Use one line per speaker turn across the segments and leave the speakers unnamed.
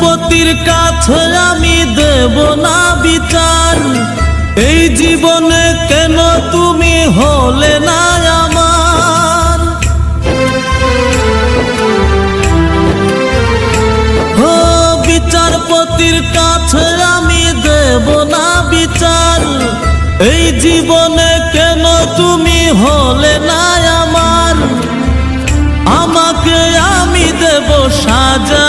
পতির কাছে আমি দেব না বিচার। এই জীবনে কেন তুমি হলে না আমার? ও বিচারপতির কাছে আমি দেব না বিচার। এই জীবনে কেন তুমি হলে না আমার? আমাকে আমি দেব সাজা।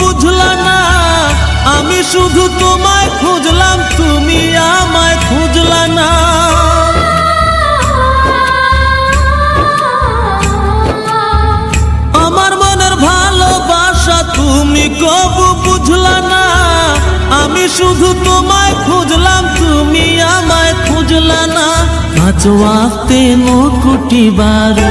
বুঝলা না, আমি শুধু তোমায় খুঁজলাম, তুমি আমায় খুঁজলা না। আমার মনের ভালোবাসা তুমি কবু বুঝলা না, আমি শুধু তোমায় খুঁজলাম, তুমি আমায় খুঁজলা না। পাঁচ ওয়াক্তে মুকুটি বারো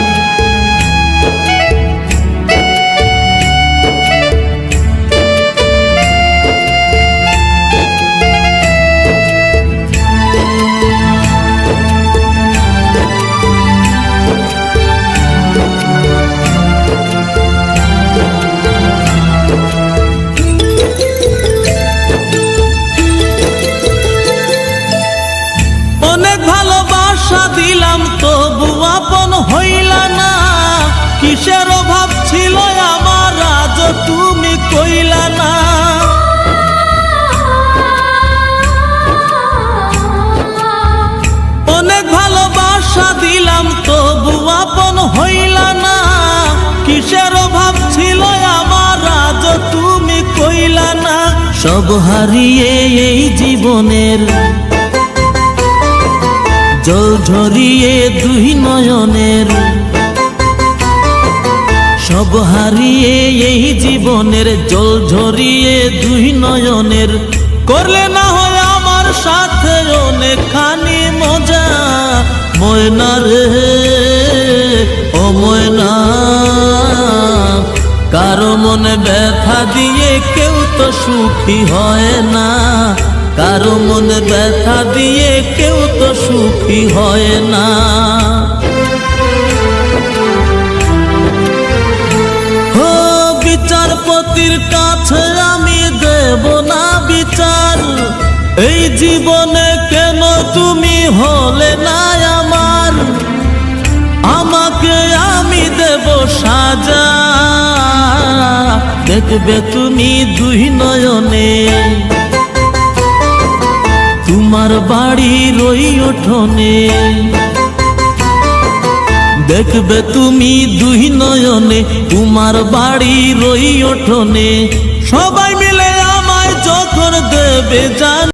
দিলাম তবু আপন হইলা না। কিসের অভাব ছিল আমার, আজ তুমি কইলা না। অনেক ভালোবাসা দিলাম, তবু আপন হইলা না। কিসের অভাব ছিল আমার, আজ তুমি কইলা না। সব হারিয়ে এই জীবনের জল ঝরিয়ে দুই নয়নের। সব হারিয়ে এই জীবনের, জল ঝরিয়ে দুই নয়নের। করলে না হয় আমার সাথে অনেকখানি মজা। ময়না রে, ও ময়না, কারও মনে ব্যথা দিয়ে কেউ তো সুখী হয় না। কারও মনে ব্যথা দিয়ে কেউ তো সুখী হয় না। হো, বিচারপতির কাছে আমি দেব না বিচার। এই জীবনে কেন তুমি হলে না আমার? আমাকে আমি দেব সাজা। দেখবে তুমি দুই নয়নে। তোমার বাড়ি রই ওঠনে। দেখবে তুমি দুই নয়নে, তোমার বাড়ি রই ওঠনে। সবাই মিলে আমায় যখন দেবে জান